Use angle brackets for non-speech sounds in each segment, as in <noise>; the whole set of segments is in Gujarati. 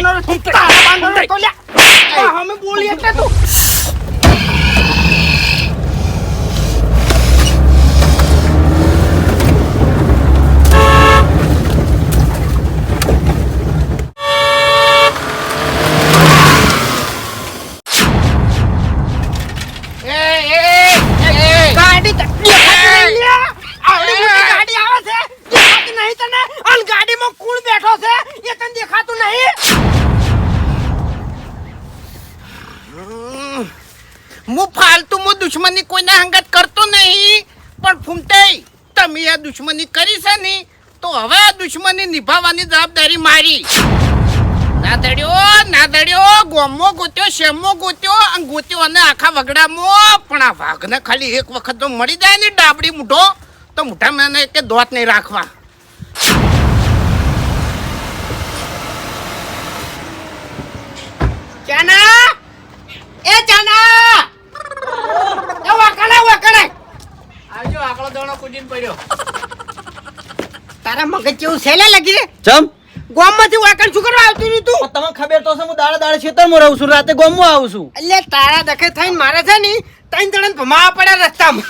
નથી. તારા બાંધવાનો તો લ્યા. અમે બોલી એટલે તું. ગાડી ગાડી આવે છે. નહીં તને. અને ગાડીમાં કુણ બેઠો છે, એ તને દેખાતું નહીં? હું ફાલતુમાં દુશ્મની કોઈને હંગત કરતો નહીં, પણ ફૂમતાઈ તમે આ દુશ્મની કરી છે ને, તો હવે આ દુશ્મની નિભાવવાની જવાબદારી મારી. ના દડ્યો ના દડ્યો, ગોમો ગોત્યો, શેમો ગોત્યો, અને ગોત્યો અને આખા વગડામાં પણ આ વાઘને ખાલી એક વખત તો મળી જાય ને ડાબડી મૂઢો, તો મૂઠા મેને કે દોત નહીં રાખવા. ચાના એ ચાના એ વાકડે વાકડે આવજો આકડો દોણો કુદીન પડ્યો. તારા મગજ જેવું સેલે લાગી ચમ? ગોમમાંથી વાકણ શું કરવા આવતું રહ્યું તું? તમને ખબર તો છે હું દાડે દાડે ખેતરમાં રહું છું રાતે ગામમાં આવું છું. એટલે તારા દખે થઈને મારે છે ને ત્રણ જણ ભમાવા પડ્યા રસ્તામાં.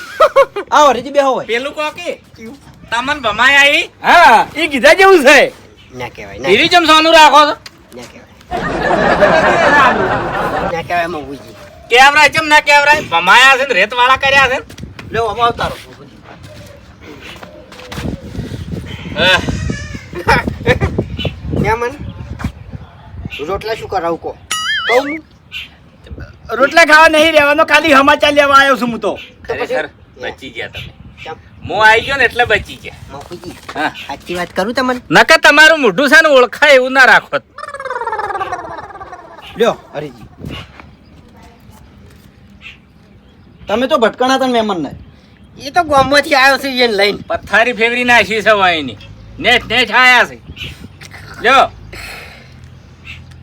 આવો રેજી બેહો હોય પેલું કોકી તમન ભમાય આવી? હા એ કીધા જેવું છે. ના કહેવાય ધીરી જમ સોનું રાખો છો. ના કહેવાય. ના કહેવાય મગુજી કેવરાય ચમ ના કેવરાય? ભમાયા છે ને રેત વાળા કર્યા છે લ્યો આમાં અવતારો આહ, રોટલા શું કરાવું કો કહું રોટલા ખાવા નહીં રહેવાનો ખાલી સમાચાર લેવા આવ્યો છું હું તો. ખરેખર બચી ગયા તમે. હું આવી ગયો ને એટલે બચી ગયા. હા. સાચી વાત કરું તમને? નકર તમારું મોઢું છે ને ઓળખાય એવું ના રાખો. લ્યો હરીજી. તમે તો ભટકણા હતા મેમન ને એ તો ગોમમાંથી આવ્યો છે એને લઈને. પથારી ફેવરી નાખી છે વાયની નેટ નેટ આયા છે. લ્યો.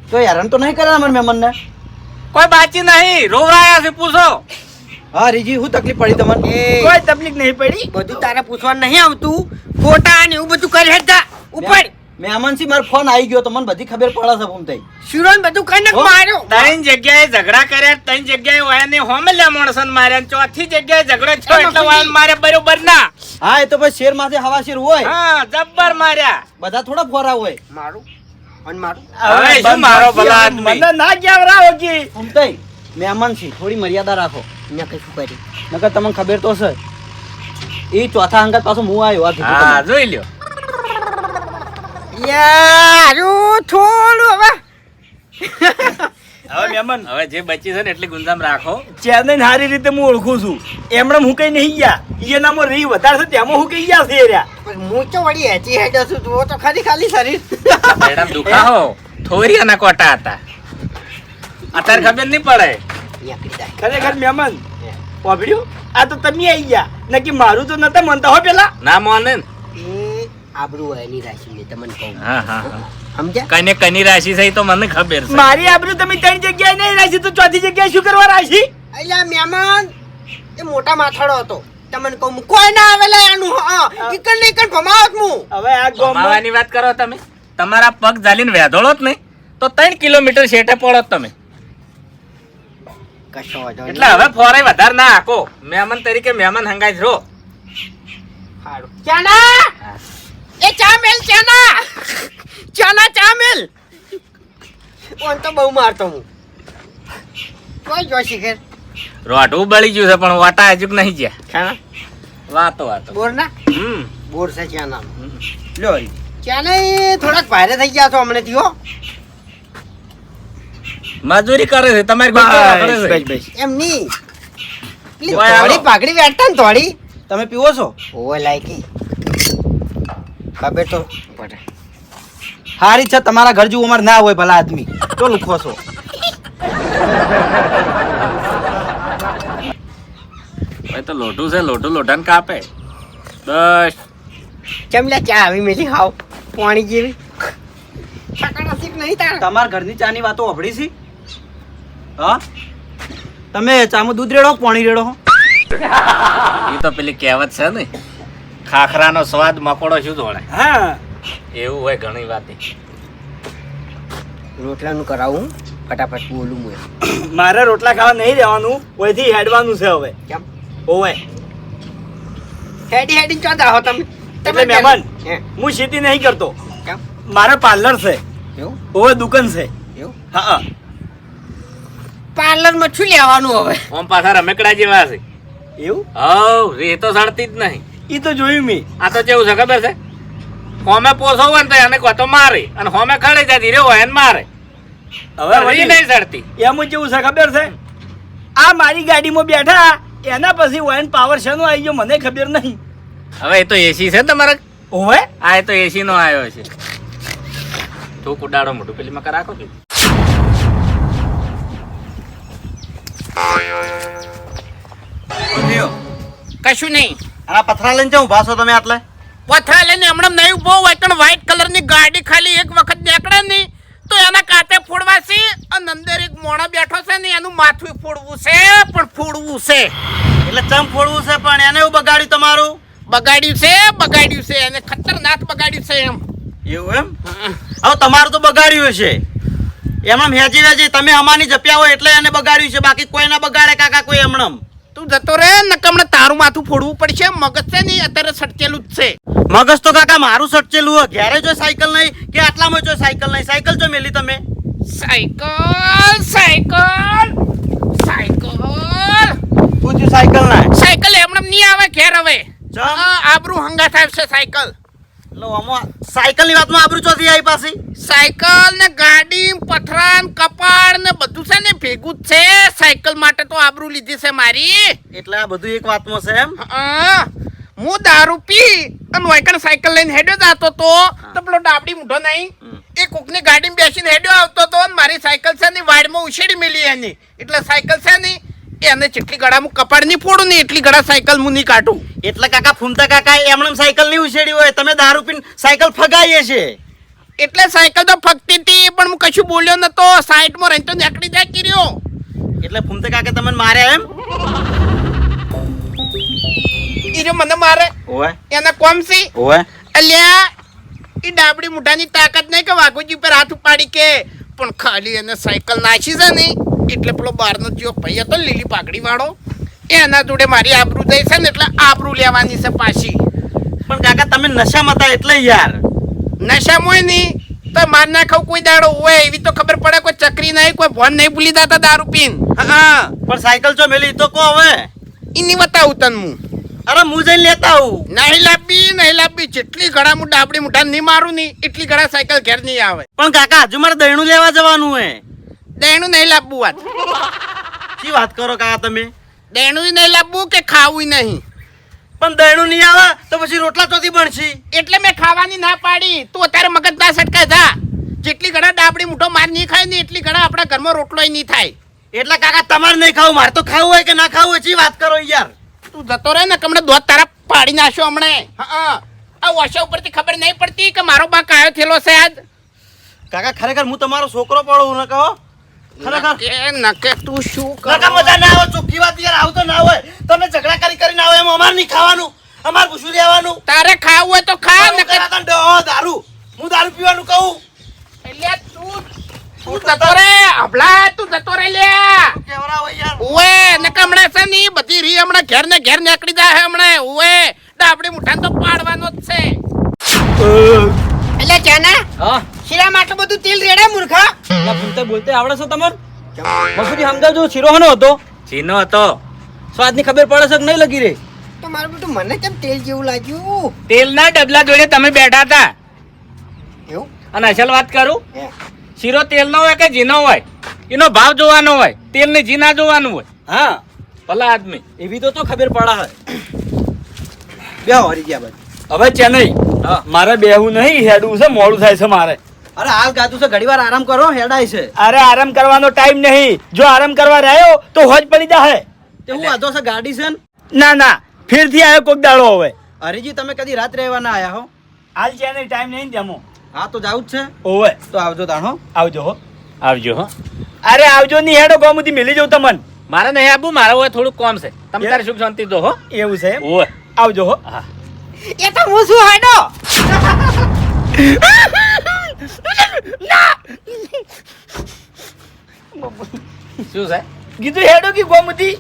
તો હેરાન તો નહીં કરે અમારા મહેમાન ને કોઈ બાચી નહીં. રોવરાયા છે પૂછો. હા રીજી હું તકલીફ પડી તમને? એ કોઈ તકલીફ નહીં પડી. બધું તારે પૂછવાનું નહીં આવતું. ફોટા ને એવું બધું કરી હેઠા ઉપર મહેમાનથી મારો ફોન આવી ગયો તો મને બધી ખબર પડે છે ભૂમતાઈ. સુરન બધું કઈ માર્યો? ત્રણ જગ્યાએ ઝઘડા કર્યા ત્રણ જગ્યાએ વાયાને હોમે લે મોણસન માર્યા ને ચોથી જગ્યાએ ઝઘડો થયો એટલે વાયને મારે બરોબર ના. હા એ તો પછી શેર માથે હવા શેર હોય. હા જબ્બર માર્યા. બધા થોડા ફોરા હોય. મારું? અને મારું? હવે શું મારો ભલા આદમી? મને ના કેવરાવો કી ભૂમતાઈ મહેમાન છે થોડી મર્યાદા રાખો. ને કઈ શું કરી? નકર તમને ખબર તો છે એ ચોથા અંગત પાછો હું આવ્યો આ હા જોઈ લ્યો. યારું થોડું હવે. હવે મેમન હવે જે બચી છે ને એટલી ગુંજામ રાખો. ચેન્નઈ હારી રીતે હું ઓળખું છું. એમણે હું કઈ નહીં ગયા. એનામાં રહી વધારે છે તેમાં હું કઈ ગયા છે રહ્યા પણ હું તો વળી હેચી હેડો છું જુઓ તો ખાલી ખાલી શરીર. મેડમ દુખાવો. થોરી અને કોટા હતા. અત્યારે ખબર નહીં પડે. ખરેખર મેમન વાપર્યું આ તો તમે આવી ગયા. નક્કી મારું તો નતા મનતા હો પેલા? ના મોને આબરૂ હોય એની રાશિ તમને કહું. હા હા. સમજ્યા? કને કની રાશિ છે તો મને ખબર છે. મારી આબરૂ તમે ત્રણ જગ્યાએ નહીં રાશિ તો ચોથી જગ્યાએ શું કરવા રાશિ? અલ્યા મહેમાન એ મોટા માથાડો હતો. તમને કહું કોઈ ના આવેલા આનું હા ઈકણ ને ઈકણ ભમાવત હું હવે આ ગોમાવાની વાત કરો તમે. તમારા પગ જાલીને વેધોળો જ નહીં. તો ત્રણ કિલોમીટર શેઠે પડો તમે. કશો એટલે હવે ફોરાય વધારે ના આકો મહેમાન તરીકે મહેમાન હંગાઈ જ રહો. ક્યાં ચાના એ ચા મેલ ચાના! ચાના ચા મેલ ઓન તો બહુ મારતો હું. કોઈ જો શીખર? રોઢું બળી ગયું છે પણ વાટા હજુ નહીં ગયા? વાતો વાતો. બોર ના? હમ. બોર છે ચાના. લ્યો હરી. ચાના થોડાક ભારે થઈ ગયા છો હમણાં થયો. હો મજૂરી કરે છે તમારી. એમ નહીં. થોડી પાઘડી વેઠતા ને થોડી તમે પીવો છો? ઓય લાયકી. ખબર તો પડે હારી છે તમારા ઘર જેવું અમારે ના હોય ભલા આદમી. તો લુખો છો ભાઈ તો લોઢું છે લોઢું લોટાને કાપે. બસ. ચમલા ચા આવી મેલી? હાવ. પાણી જેવી. તમારા ઘરની ચાની વાતો અભડી છે? હા? તમે ચામાં દૂધ રેડો કે પાણી રેડો એ તો પેલી કહેવત છે ને. ખાખરાનો સ્વાદ મકોડો શું જોડે? હા. એવું હોય ઘણી વાત. રોટલાનું કરાવું ફટાફટ બોલું હું. મારે રોટલા ખાવા નહીં રહેવાનું ઓયથી હેડવાનું છે હવે. કેમ? ઓવે. હેડી હેડી ચો દાહો તમે? એટલે મહેમાન હું. ખેતી નહીં કરતો. કેમ? મારે પાર્લર છે. એવું? ઓવે દુકાન છે. એવું? હા. પાર્લર પાર્લરમાં શું લેવાનું હવે? ઓમ પાછા રમેકડા જેવા છે. એવું? હવ એ તો સડતી જ નહીં. એ તો જોયું મેં. આ તો કેવું છે ખબર છે? હોમે પોસો હોય ને તો એને કોતો મારે. અને હોમે ખડે જાય ધીરે હોય ને મારે. હવે વળી નહીં ચડતી. એમ કેવું છે ખબર છે? આ મારી ગાડીમાં બેઠા એના પછી વાયન પાવર શેનો આવી ગયો મને ખબર નહીં. હવે એ તો એસી છે ને તમારે? ઓવે આ એ તો એસી નો આવ્યો છે. તું કુડાડો મોટું પેલી માં રાખો કે? કશું નહીં. આ પથરા લઈને જાઉં ભાસો તમે આટલે? પથરા લઈને હમણાં નહીં બહુ હોય પણ વ્હાઈટ કલરની ગાડી ખાલી એક વખત નીકળે નહીં તો એના કાતે ફોડવા છે અને અંદર એક મોણા બેઠો છે ને એનું માથું ફોડવું છે પણ ફોડવું છે. એટલે ચમ ફોડવું છે પણ એને એવું બગાડ્યું તમારું? બગાડ્યું છે બગાડ્યું છે એને ખતરનાક બગાડ્યું છે એમ. એવું એમ? હવે તમારું તો બગાડ્યું હશે. એમણે હેજી વેજી તમે અમાની જપ્યા હોય એટલે એને બગાડ્યું છે બાકી કોઈ ના બગાડે કાકા કોઈ એમણામ તું જતો રે નકમને તારું માથું ફોડવું પડશે મગજ છે નહીં અત્યારે સટકેલું જ છે. મગજ તો કાકા મારું સટકેલું હોય. ઘેરે જો સાયકલ નહીં કે આટલામાં જો સાયકલ નહીં? સાયકલ જો મેલી તમે. Cycle cycle cycle. પૂછ્યું સાયકલ ના સાયકલ એમણે નહીં આવે ઘેર હવે. આબરૂ હંગા થાય છે સાયકલ. લો આમાં સાયકલની વાતમાં આબરૂ ચોથી આવી પાછી. સાયકલ ને ગાડી પથરાન કપાળ ને બધું છે ને ભેગું જ છે. સાયકલ માટે તો આબરૂ લીધી છે મારી. એટલે આ બધું એક વાતમાં છે એમ? હા, દારૂ પી અને વાયકણ સાયકલ લઈને હેડ્યો જતો તો. તો પેલો ડાબડી મૂઢો નહીં. એ કોકની ગાડીમાં બેસીને હેડ્યો આવતો તો મારી સાયકલ છે ને વાડમાં ઉછેડી મેલી એની. એટલે સાયકલ છે ને એને જેટલી ગળા હું કપાળ નહીં ફોડું ને એટલી ગળા સાયકલ હું નહીં કાઢું. એટલે કાકા ફૂમતા કાકા એમણે સાયકલ નહીં ઉછેડી હોય. તમે દારૂ પીને સાયકલ ફગાઈએ છે એટલે સાયકલ તો ફકતી હતી પણ હું કશું બોલ્યો નતો. સાઈડમાં રહીને તો નીકળી જાય કર્યો. એટલે ફૂમતે કાકે તમને મારે એમ? ઈરો મને મારે. ઓય એના કોમ છે? ઓય અલ્યા એ ડાબડી મુઠાની તાકાત નહીં કે વાઘુજી પર હાથ ઉપાડી કે. પણ ખાલી એને સાયકલ નાખી છે ને એટલે પેલો બહારનો જો ભાઈ હતો લીલી પાઘડી વાળો એના જોડે મારી આબરૂ જાય છે ને એટલે આબરૂ લેવાની છે પાછી. પણ કાકા તમે નશામાં હતા એટલે યાર. નશામાં નહીં તો માર ના કોઈ દાડો હોય એવી તો ખબર પડે કોઈ ચકરી નહીં કોઈ ભોન નહીં ભૂલી જતા દારૂ પીન. હા પણ સાયકલ જો મેલી તો કો હવે? એની બતાવું તન હું. અરે હું જઈને લેતા આવું. નહીં લાપી નહીં લાપી જેટલી ઘડા હું ડાબડી મુઠા નહીં મારું નહીં એટલી ઘડા સાયકલ ઘેર નહીં આવે. પણ કાકા હજુ મારે દહીણું લેવા જવાનું હે. દહીણું નહીં લાપવું વાત. શી વાત કરો કાકા તમે? દહીણું નહીં લાપવું કે ખાવું નહીં? પણ દહીણું નહીં આવે તો પછી રોટલા ચોથી બનશે. એટલે મેં ખાવાની ના પાડી. તું અત્યારે મગજ ના સટકા જા. જેટલી ઘડા ડાબડી મૂઠો માર નહીં ખાય ને એટલી ઘડા આપણા ઘરમાં રોટલો નહીં થાય. એટલે કાકા તમારે નહીં ખાવું મારે તો ખાવું હોય કે ના ખાવું હોય વાત કરો યાર? તું જતો રહે ને કે હમણાં દોત તારા પાડી નાખ્યો હમણે. હા આ વોશા ઉપરથી ખબર નહીં પડતી કે મારો બા કાયો થયેલો છે આજ? કાકા ખરેખર હું તમારો છોકરો પડું ન કહો? ખરેખર નકે તું શું કાકા મજા ના આવે ચોખ્ખી વાત યાર આવતો ના હોય. તમે ઝઘડા કરી કરીને આવો એમ અમારે નહીં ખાવાનું અમારે પૂછું રહેવાનું. તારે ખાવું હોય તો ખા નકે કરાતા ને દારૂ. હું દારૂ પીવાનું કહું. એટલે તું તું જતો રે હબલા તું જતો રે લ્યા. કેવડાવો યાર. ઓએ છે ને બધી રી હમણાં ઘેર ને ઘેર નીકળી જાય હમણાં ઓએ ડાબડી મુઠાને તો પાડવાનો જ છે એટલે ચાના હા શીરા માટે બધું તેલ રેડે મૂર્ખા બોલતે બોલતે આવડે છે તમને મસૂરી સમજાવજો શીરો હનો હતો. ચીનો હતો. સ્વાદની ખબર પડે છે કે નહીં લગી રે તો મારું બેટું મને કેમ તેલ જેવું લાગ્યું? તેલના ડબલા જોડે તમે બેઠા હતા. એવું? અને અસલ વાત કરું. શીરો તેલનો હોય કે જીનો હોય? એનો ભાવ જોવાનો હોય. તેલ ને જીના જોવાનું હોય. હા. ભલા આદમી. એવી તો તો ખબર પડે હે. બે હરી ગયા ભાઈ હવે ચેન્નઈ મારે બેહું નહીં હેડવું છે મોડું થાય છે મારે. અરે હાલ ગાતું છે ઘડીવાર આરામ કરો હેડાય છે. અરે આરામ કરવાનો ટાઈમ નહીં. જો આરામ કરવા રહ્યો તો હોજ પડી જાહે. તે હું આધો છે ગાડી છે ને? ના ના ફેરથી આવ્યો કોક દાડો હવે. હરીજી તમે કદી રાત રહેવા ના આયા હો? હાલ ચેન્નઈ ટાઈમ નહીં જમો. હા તો જાવું જ છે. ઓવે. તો આવજો તાણો આવજો હો. આવજો હો. અરે આવજો નહીં હેડો ગોમુથી મિલી જવું તમને. મારે નહીં આબુ મારા હોય થોડુંક કોમ છે. તમે તારે સુખ શાંતિ દો હો. એવું છે એમ? આવજો હો. હા. એ તો હું શું હાડો. <laughs> શું છે? કીધું હેડો કે ગોમતી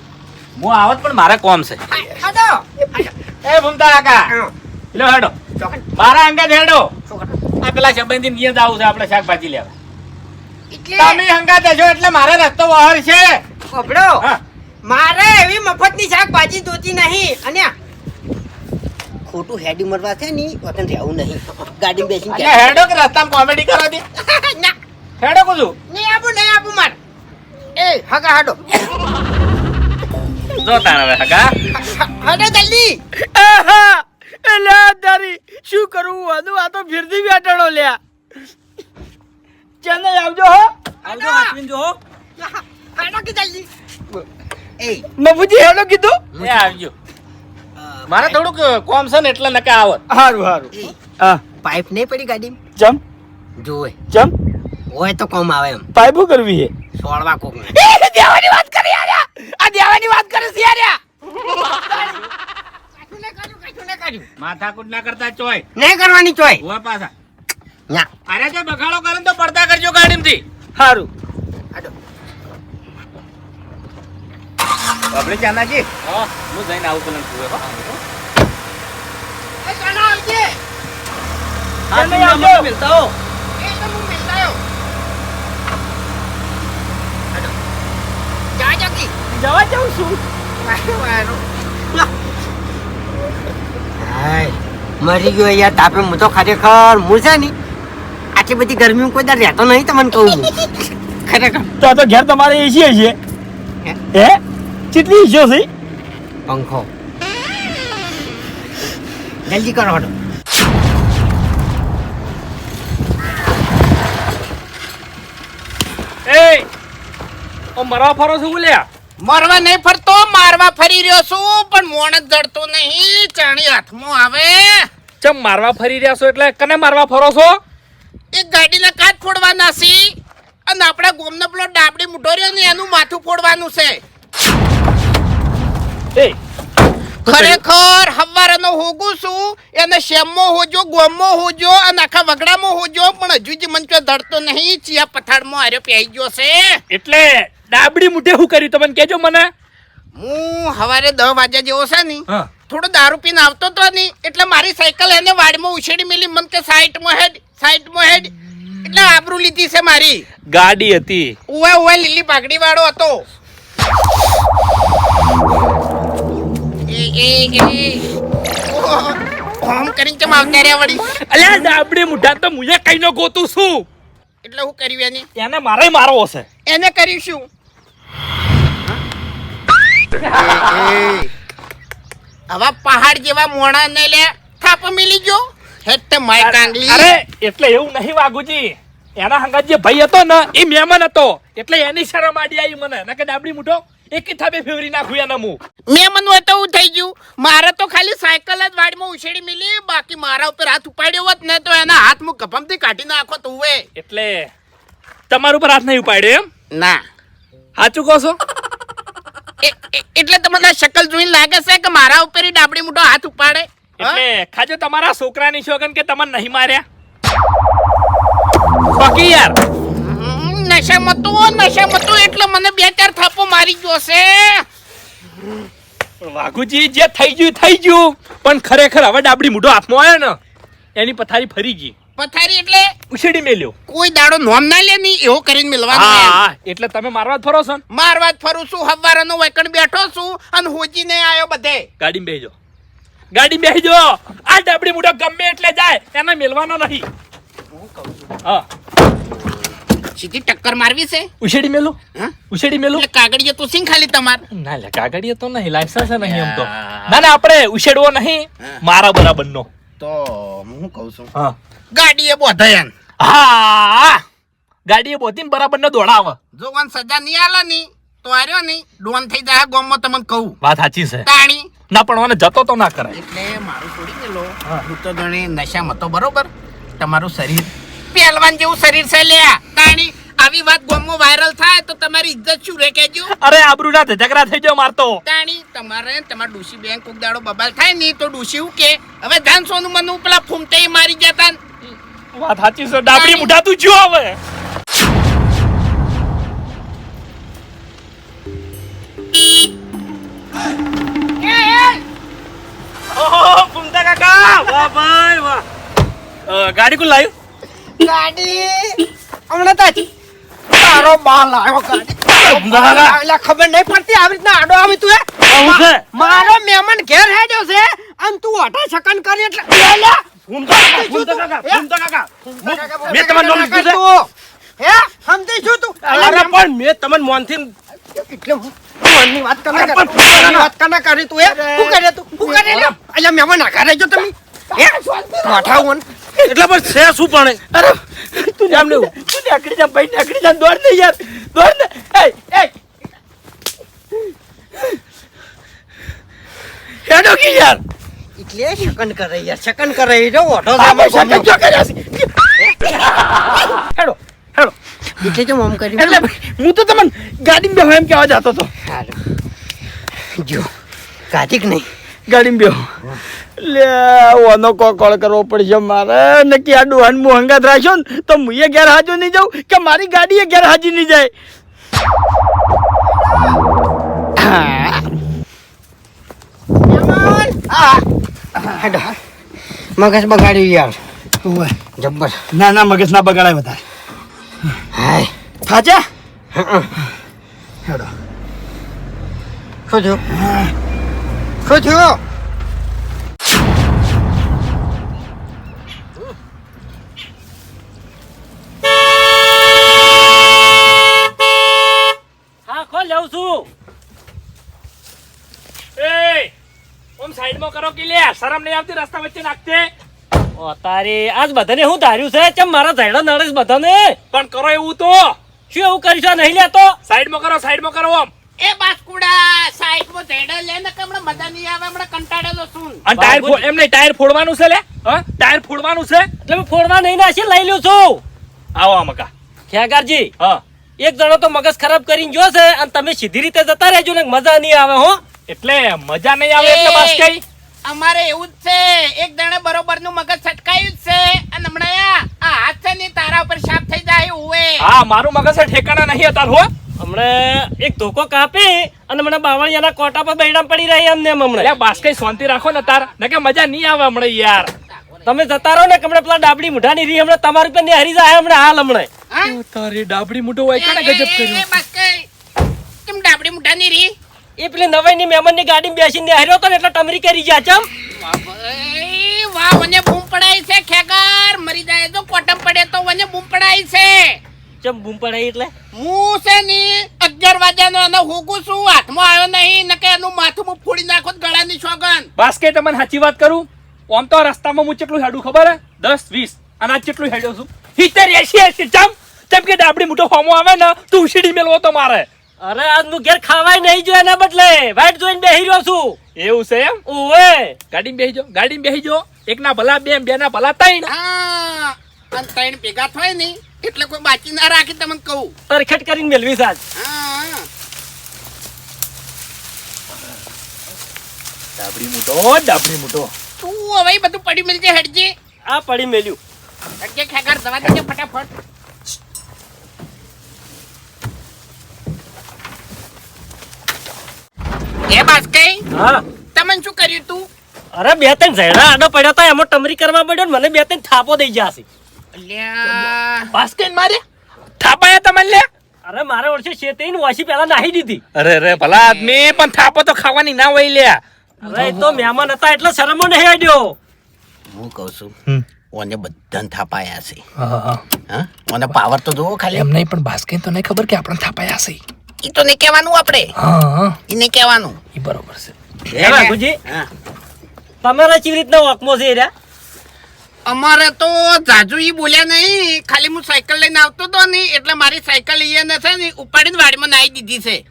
હું આવત પણ મારા કોમ છે. એ ભૂમતા કાકા. લો હેડો. મારા અંગત હેડો. આ પેલા સંબંધી નિયત આવું છે આપણે શાકભાજી લેવા. તમે હંગાત હજો એટલે મારે રસ્તો વહર છે. મારે એવી મફતની શાકભાજી જોતી નહીં. અને ખોટું હેડ મરવા છે ની વતન રહેવું નહીં. ગાડી બેસી કે હેડો કે રસ્તામાં કોમેડી કરો દી. ના. હેડો કુછું. નહીં આપું નહીં આપું માર. એ હગા હાડો. જો તાણ હવે હગા. હાડો જલ્દી. આહા! એટલે આ શું કરવું હતું આ તો ફીરથી બેઠાડો લ્યા. ચેન્નઈ આવજો હો. આવજો હાથવીન જો હાડો કે જલ્દી. એ. મબુજી હેડો કીધું. એ આવજો. મારે થોડુંક કોમ છે ને એટલે નકા આવત. હારું હારું. હા પાઇપ નહીં પડી ગાડી ચમ? જોવે. ચમ? હોય તો કોમ આવે એમ. પાઇપો કરવી છે? સોળવા કોક દેવાની વાત કરી આ દેવાની વાત કરે છે માથાકૂટ ના કરતા ચોય. નહીં કરવાની ચોય. હુવા પાછા. ના અરે જો બગાડો કરે ને તો પડતા કરજો ગાડીમાંથી. હારું. આપણે ચાનાજી હા હું જઈને આવું પેલા કુએ હા. એ ચાલો આવજે. ચેન્નઈ આવજો. એ તો હું મિલતા આવ્યો જા જકી જવા જાઉં છું. વારો વારો. હાય મરી ગયો યાર તાપે હું તો ખરેખર હું નહીં. ને આટલી બધી ગરમી કોઈ દર રહેતો નહીં તમને કહું. <laughs> ખરેખર. તો તો ઘેર તમારે એસી હશે. હે? હે ઈજો છે? પંખો. જલ્દી કરો હટો. એ ઓ મરવા ફરો છું બોલ્યા? મરવા નહીં ફરતો મારવા ફરી રહ્યો છું પણ મોણ જ જડતો નહીં ચાણી હાથમાં આવે. ચમ મારવા ફરી રહ્યા છો એટલે કને મારવા ફરો છો? એક ગાડીના કાચ ફોડવાના છે અને આપણા ગોમનો પેલો ડાબડી મુઢો રહ્યો ને એનું માથું ફોડવાનું છે. એ ખરેખર હવારનો હોગું છું એને શેમમાં હોજો ગોમમાં હોજો અને આખા વગડામાં હોજો પણ હજુ જ મંચો ધડતો નહીં ચિયા પથાડમાં આર્યો પ્યાઈ ગયો છે. એટલે ડાબડી મુઠે હું કર્યું? તમને કેજો મને. હું હવારે દસ વાગ્યા જેવો છે ને થોડો દારૂ પીને આવતો તો ની એટલે મારી સાયકલ એને વાડમાં ઉછેડી મેલી મન કે સાઈડમાં હેડ સાઈડમાં હેડ. એટલે આબરૂ લીધી છે મારી. ગાડી હતી. ઉવે ઉવે લીલી પાઘડી વાળો હતો. ઓમ કરીને ચમ આવતા રહ્યા વળી? અલ્યા ડાબડી મુઠા તો મુજે કઈ નો ગોતું છું. એટલે હું કર્યું એની? એને મારે મારવો છે. એને કરીશું. આવા પહાડ જેવા મોણા ને લે થાપ મિલી ગયો. હેટ માય કાંગલી. અરે એટલે એવું નહીં વાઘુજી એના હંગાત જે ભાઈ હતો ને એ મહેમાન હતો. એટલે એની શરમ આડી આવી મને. નકે ડાબડી મૂઠો એક થાપે ફેવરી નાખું એના હું મહેમાન હોય તો હું થઈ ગયું. મારે તો ખાલી સાયકલ જ વાડીમાં ઉછેડી મિલી. બાકી મારા ઉપર હાથ ઉપાડ્યો હોત ને તો એના હાથ હું કપમથી કાઢી નાખો તું એટલે તમારા ઉપર હાથ નહીં ઉપાડ્યો એમ? ના. સાચું કહો છો? એટલે તમને શકલ જોઈને લાગે છે કે મારા ઉપર ઈ ડાબડી મોટો હાથ ઉપાડે? એટલે ખાજો તમારા છોકરાની શોગન કે તમને નહીં માર્યા? બાકી યાર નશામાં તો નશામાં તો એટલે મને બે ચાર થાપો મારી ગયો છે. વાઘુજી જે થઈ ગયું થઈ ગયું. પણ ખરેખર હવે ડાબડી મૂઢો હાથમાં આવ્યો ને એની પથારી ફરી ગઈ. પથારી એટલે ઉછેડી મેલ્યો. કોઈ દાડો નોમ ના લે ની એવો કરીને મેલવાનો હા એટલે તમે મારવા જ ફરો છો ને? મારવા જ ફરું છું હવારનો વૈકણ બેઠો છું અને હોજીને આવ્યો બધે. ગાડી બેહજો. ગાડી બેહજો. આ ડાબડી મૂઢો ગમે એટલે જાય એને મેલવાનો નહીં. હા. સીધી ટક્કર મારવી છે? ઉછેડી મેલો? હા? ઉછેડી મેલો? એટલે તો સિંહ ખાલી તમાર. ના લે કાગડીએ તો નહીં લાયસન્સ નહીં એમ તો. ના ના આપણે ઉછેડવો નહીં મારા બરાબર નો તો હું કહું છું? હા. ગાડીએ બોધાયન હા. ગાડીએ બોતીને બરાબર ને દોડાવે. જો વન સજા નહીં આલે નહીં તો આર્યો નહીં ડોન થઈ જાય ગોમમાં તમને કહું. વાત સાચી છે. તાણી. ના પણ મને જતો તો ના કરાય. એટલે મારું છોડી ગયેલો હું. તો જાણે નશામાં તો બરોબર. તમારું શરીર પહેલવાન જેવું શરીર છે લ્યા તાણી આવી વાત ગોમમાં વાયરલ થાય તો તમારી ઇજ્જત શું રે કેજો અરે આબરૂ ના ઝઘડા થઈ જાય મારતો તાણી તમારે તમાર ડુસી બેંક કોક બબાલ થાય નહીં તો ડુસી હું કે હવે ધાન સોનું મનુ પેલા ફૂમતે મારી જતા વાત સાચી છે ડાબડી મુઢા તું જો હવે. ઓહો ફૂમતા વાહ ગાડી કુ લાવ્યું ગાડી. હમણાં તો તારો બાલ આવ્યો ગાડી. એટલે ખબર નહીં પડતી આવી રીતના આડો આવી તું એ મારો મહેમાન ઘેર હેડ્યો છે અને તું અઢા સેકન્ડ કરી એટલે મેં નામ તું. હે? સમજી છું તું. અરે પણ મેં તમને મોનથી એટલે મનની વાત કરના અરે કરે. પણ મનની વાત કરના કરે તું એ શું કરે તું? શું કરે લે? અહીંયા મહેમાન આઘા રહેજો તમે. હે? માથાઓન. એટલે પણ છે શું પણ અરે તું એમ નહીં તું નીકળી જા ભાઈ નીકળી જા દોડ ને યાર દોડ ને એ એ હેડો કે યાર? એટલે સેકન્ડ કરે યાર સેકન્ડ કરે રહી જો ઓટો સામે આમાં જો કર્યા છે? હેડો હેડો. એટલે જો મમ કરી એટલે હું તો તમને ગાડીમાં બેહો એમ કહેવા જતો તો હાલો જો કાઢી નહીં? ગાડીમાં બેહો. લે ઓનો કોકળ કરવો પડશે મારે. ને કે આ ડોહાન હું હંગાત રાખ્યો ને તો હું એ ઘેર હાજર નહીં જાઉં કે મારી ગાડી એ ઘેર હાજી નહીં જાય. હેડો. મગજ બગાડ્યું યાર. જબ્બર. ના ના મગજ ના બગાડાય વધારે. હાય. થાચા શું થયું શું થયું હા ખોલ લઉં છું એ કરો કે લે શરમ નહીં આવતી રસ્તા વચ્ચે નાખતે ઓ તારી આજ બધાને હું ધાર્યું છે? કેમ મારા ઝાડા નડે બધાને? પણ કરો એવું તો. શું એવું કરીશું નહીં લેતો? સાઈડમાં કરો સાઈડમાં કરો આમ. એ બાસ્કુડા સાઈડમાં ધેડા લે ને હમણાં મજા નહીં આવે હમણાં કંટાળેલો છું. અને ટાયર ફો- એમ નહીં ટાયર ફોડવાનું છે લે? હા? ટાયર ફોડવાનું છે? એટલે હું ફોડવા નહીં નાશી લઈ લઉં છું. આવો આ મકા ખેગારજી હા. એક જણો તો મગજ ખરાબ કરીને જો છે અને તમે સીધી રીતે જતા રહેજો ને મજા નહીં આવે હો. એટલે મજા નહીં આવે એટલે બસ કઈ? અમારે એવું જ છે એક જણે બરોબરનું મગજ છટકાયું જ છે. અને હમણાં આ હાથ છે ને તારા ઉપર શાપ થઈ જાય ઉવે હા. મારું મગજ છે ઠેકાણા નહીં હતા હો. હમણે એક ધોકો કાપી અને મને બાવળિયાના કોટા પર બેડામ પડી રહી અમને હમણે. બાસ બસ કઈ શાંતિ રાખો ને તાર. ને કે મજા નહીં આવે હમણાં યાર. તમે જતા રહો ને કે હમણાં પેલા ડાબડી મુઠાની રી હમણાં તમારી પર હરી જાય હમણાં હાલ હમણે. હા? તારી ડાબડી મોટો હોય એ, ગજબ કર્યું? બસ કઈ. કેમ ડાબડી મુઠાની રી એ પેલી નવાઈની મહેમાનની ગાડી બેસીને હર્યો હતો ને એટલે ટમરી કરી જા ચમ. વાહ વાહ મને બૂમ પડાય છે ખેગાર મરી જાય તો કોટમ પડે તો મને બૂમ પડાય છે. ચમ બૂમ પડાઈ એટલે? હું છે ની અગિયાર વાગ્યાનો અને હુકું છું. હાથમાં આવ્યો નહીં નકે એનું માથું હું ફોડી નાખો તો ગળાની સોગન બસ કે તમને સાચી વાત કરું? આમ તો રસ્તામાં હું કેટલું હેડું ખબર હે? દસ વીસ. અને આજ કેટલું હેડ્યો છું. સિત્તેર એસી એસી ચમ. ચમ કે ડાબડી મોટો ફોમો આવે ને તું ઉછીડી મેળવો તો મારે. અરે આજ હું ઘેર ખાવાય નહીં જો એના બદલે. વાઈટ જોઈને બેહી રહ્યો છું. એવું છે એમ? ઓએ ગાડી બેહી જો ગાડી બેહી જો એક ના ભલા બે બે ના ભલા ત્રણ. હા અને ત્રણ ભેગા થાય ને એટલે કોઈ બાકી ના રાખી તમને કહું. તરખેટ કરીને મેળવી સાજ હા. ડાબડી મોટો ડાબડી મોટો. તું હવે બધું પડી મેલજે હેડજે. આ પડી મેલ્યું. હેડજે ખેગાર દવા દેજે ફટાફટ. એ બાસ કઈ? હા. તમને શું કર્યું તું? અરે બે ત્રણ ઝેડા આડો પડ્યા તા એમાં ટમરી કરવા પડ્યો ને મને બે ત્રણ થાપો દઈ જાશે અલ્યા. બસ કઈ મારે? થાપાયા તમને લે? અરે મારે વર્ષે શેતરી ને વાસી પેલા નાહી દીધી. અરે અરે ભલા આદમી પણ થાપો તો ખાવાની ના હોય લે અરે તો મહેમાન હતા એટલે શરમો નહીં આડ્યો હું કહું છું ઓને બધાને થાપાયા છે. હા ઓને પાવર તો જોવો ખાલી. એમ નહીં પણ બાસ્કેન તો નહીં ખબર કે આપણને થાપાયા છે. ઈ તો નહીં કહેવાનું આપણે. હા હા. ઈ કહેવાનું. એ બરોબર છે. હે વાઘુજી તમારે કેવી રીતના વોકમો છે રે અમારે તો જાજુ ઈ બોલ્યા નહીં. ખાલી હું સાયકલ લઈને આવતો તો ને એટલે મારી સાયકલ ઈને છે ને ઉપાડીને વાડીમાં નાઈ દીધી છે.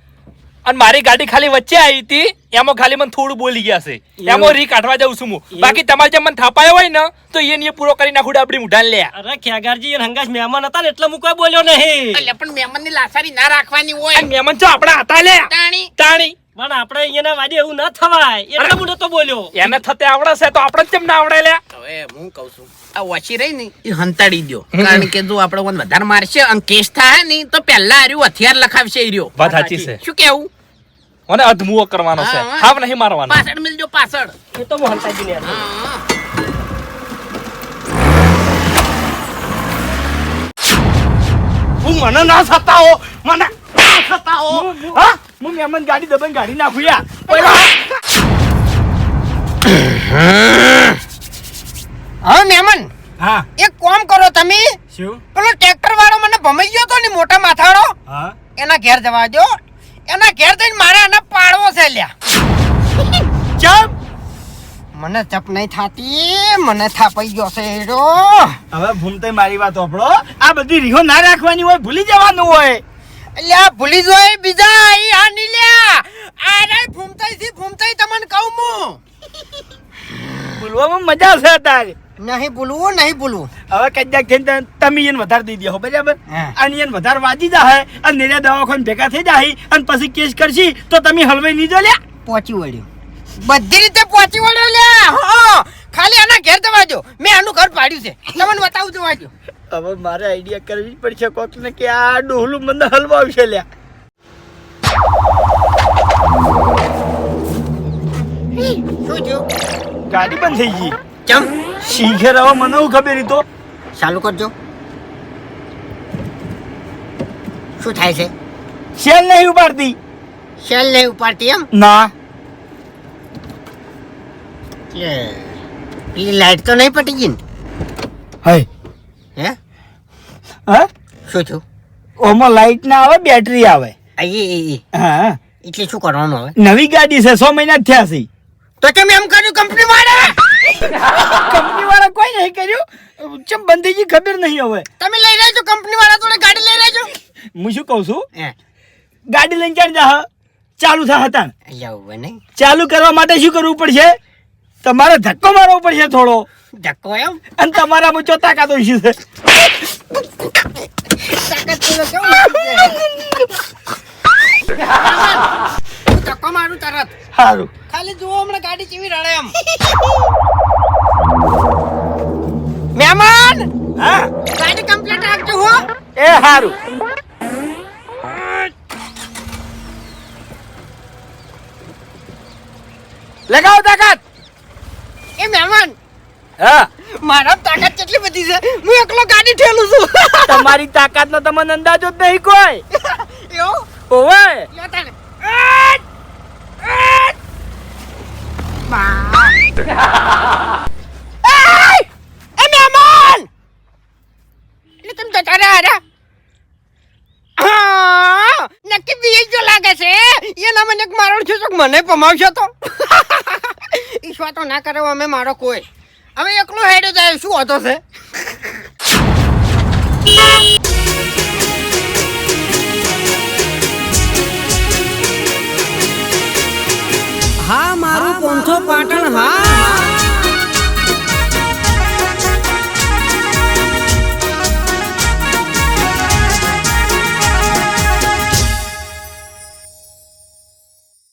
અને મારી ગાડી ખાલી વચ્ચે આવી હતી. એમાં ખાલી મને થોડું બોલી ગયા છે. એમાં રી કાઢવા જાઉં છું હું. બાકી તમારે જેમ મને થાપાયો હોય ને તો એને એ પૂરો કરી નાખું આપડી મુઢાન લે. અરે ખ્યાગારજી હંગાશ મહેમાન હતા ને એટલે હું કોઈ બોલ્યો નહીં. એટલે પણ મહેમાનની લાસારી ના રાખવાની હોય. મહેમાન જો આપણા હતા લે. તાણી. તાણી. પણ આપણે અહીંયાના વાડે એવું ના થવાય. એટલે હું નતો બોલ્યો. એને થતે આવડે છે તો આપણે કેમ ના આવડે લે? હવે હું કહું છું આ ઓછી રહી ને એ હંતાડી દો કારણ કે જો આપણે વધારે મારશે અને કેસ થાય ને તો પહેલા આર્યું હથિયાર લખાવશે ઈ રહ્યો. વાત સાચી છે. શું કેવું? મને અધમુઓ કરવાનો છે. હાવ નહીં મારવાનો. પાછળ મિલજો પાછળ. એ તો હું ને હું. મને ના સતાઓ મને સતાઓ હા હું મેમન ગાડી દબન ગાડી નાખું યા. હા મેમન હા. એક કોમ કરો તમે. શું? પેલો ટ્રેક્ટર વાળો મને ભમઈ ગયો તો ને મોટા માથાળો હા. એના ઘેર જવા દો એના ઘેર જઈને મારે એને પાડવો છે લ્યા. ચપ મને ચપ નહીં થાતી મને થાપાઈ ગયો છે એડો હવે ભૂમતે મારી વાત ઓપડો આ બધી રીહો ના રાખવાની હોય ભૂલી જવાનું હોય. લ્યા ભૂલી જોય બીજા આઈ આ ની લ્યા. આ રે ભૂમતાઈ થી ફૂમતાઈ તમને કહું હું. ભૂલવામાં મજા છે તારે નહીં ભૂલવું નહીં ભૂલવું. હવે કદાચ થઈને તમે- એને વધારે દઈ દેહો બરાબર. અને એને વધારે વાજી જાય અને નિર્યા દવાખાને ભેગા થઈ જાય અને પછી કેસ કરશી તો તમે હલવાઈ નહીં જો લ્યા. પહોંચી વળ્યો. બધી રીતે પહોંચી વળ્યો લ્યા. હો ખાલી આના ઘેર તો દો મેં આનું ઘર પાડ્યું છે. તમને બતાવું જવા દો હવે મારે આઈડિયા કરવી પડશે કોક ને કે આ ડોહલું મને હલવાવશે લ્યા. શું થયું? ગાડી બંધ થઈ ગઈ. ચમ. શીખે રવા મને હું ખબર તો? ચાલુ કરજો. શું થાય છે? શેલ નહીં ઉપાડતી. શેલ નહીં ઉપાડતી એમ? ના. પેલી લાઈટ તો નહીં પટી ગઈ ને? હે હે? હા? શું થયું? ઓમાં લાઈટ ના આવે બેટરી આવે. હા. એટલે શું કરવાનું હવે? નવી ગાડી છે સો મહિના થયા છે. તો તમે એમ કર્યું? કંપની વાળા? કંપની વાળા કોઈ નહીં કર્યું. ચમ બંધીજી ખબર નહીં હવે. તમે લઈ રહેજો કંપની વાળા જોડે ગાડી લઈ રહ્યા છો હું શું કહું છું? ગાડી લઈને ચાલ જા ચાલુ થા હતા. ચાલુ કરવા માટે શું કરવું પડશે? તમારે ધક્કો મારવો પડશે થોડો. ધક્કો એમ? અને તમારા મુચો તાકાત હોય છે. તાકાત છે? ધક્કો મારું તરત. સારું ખાલી જુઓ હમણાં ગાડી કેવી રડે એમ. મહેમાન! હા? ગાડી કમ્પ્લીટ રાખજો હો. એ સારું લગાવ તાકાત. એ મહેમાન હા. મારા તાકાત કેટલી બધી છે? હું એકલો ગાડી ઠેલું છું. તમારી તાકાત નો તમને અંદાજો જ નહીં કોઈ. <laughs> એવું? ઓવે લ્યો તાણે. આટ! બા. એય! એ મહેમાન! એટલે તમે જતા રહ્યા હારા? હા, નક્કી બીજ જો લાગે છે એના મને મારો છે તો મને પમાવશો તો ઈશ્વા તો ના કરે અમે મારો કોઈ હવે એકલો હેડે જાય શું હતો છે પહોંચો પાટણ હા?